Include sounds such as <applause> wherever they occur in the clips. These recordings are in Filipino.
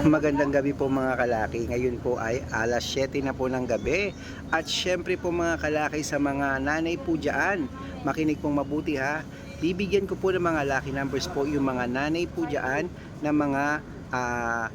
<laughs> Magandang gabi po mga kalaki. Ngayon po ay alas 7 na po ng gabi. At syempre po mga kalaki sa mga nanay po dyan, makinig pong mabuti ha. Bibigyan ko po ng mga lucky numbers po yung mga nanay po dyan na mga ah,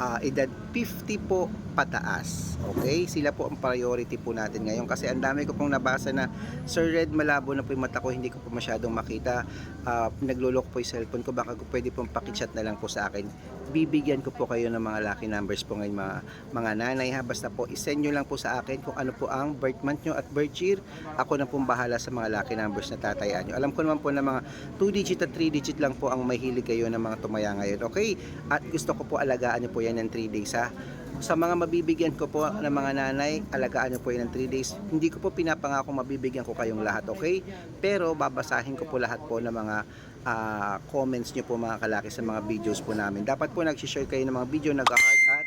ah, edad 50 po pataas. Okay? Sila po ang priority po natin ngayon kasi ang dami ko pong nabasa na Sir Red malabo na po yung mata ko, hindi ko po masyadong makita. Ah, naglulok po yung cellphone ko, baka pwede pong pakichat na lang po sa akin. Bibigyan ko po kayo ng mga lucky numbers po ngayon mga, mga nanay ha. Basta po isend nyo lang po sa akin kung ano po ang birth month nyo at birth year. Ako na pong bahala sa mga lucky numbers na tatayaan nyo. Alam ko naman po na mga 2 digit at 3 digit lang po ang mahilig kayo ng mga tumaya ngayon. Okay? At gusto ko po alagaan nyo po yan ng 3 days ha sa mga mabibigyan ko po ng mga nanay, alagaan nyo po yan ng 3 days. Hindi ko po pinapangako mabibigyan ko kayong lahat, okay? Pero babasahin ko po lahat po ng mga ah, comments nyo po mga kalaki sa mga videos po namin. Dapat po nag-share kayo ng mga video, nag-heart at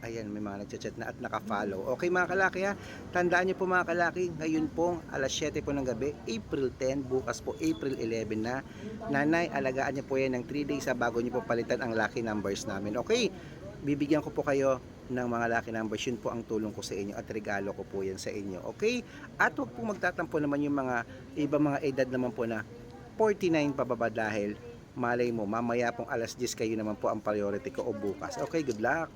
Ayan, may mga nagchat-chat na at naka-follow. Okay mga kalaki ha, tandaan nyo po mga kalaki, ngayon pong alas 7 po ng gabi, April 10, bukas po April 11 na. Nanay, alagaan nyo po yan ng 3 days sa bago nyo po palitan ang lucky numbers namin. Okay, bibigyan ko po kayo ng mga lucky numbers. Yun po ang tulong ko sa inyo at regalo ko po yan sa inyo. Okay? At huwag po magtatampo naman yung mga ibang mga edad naman po na 49 pababa dahil malay mo, mamaya pong alas 10 kayo naman po ang priority ko o bukas. Okay, good luck.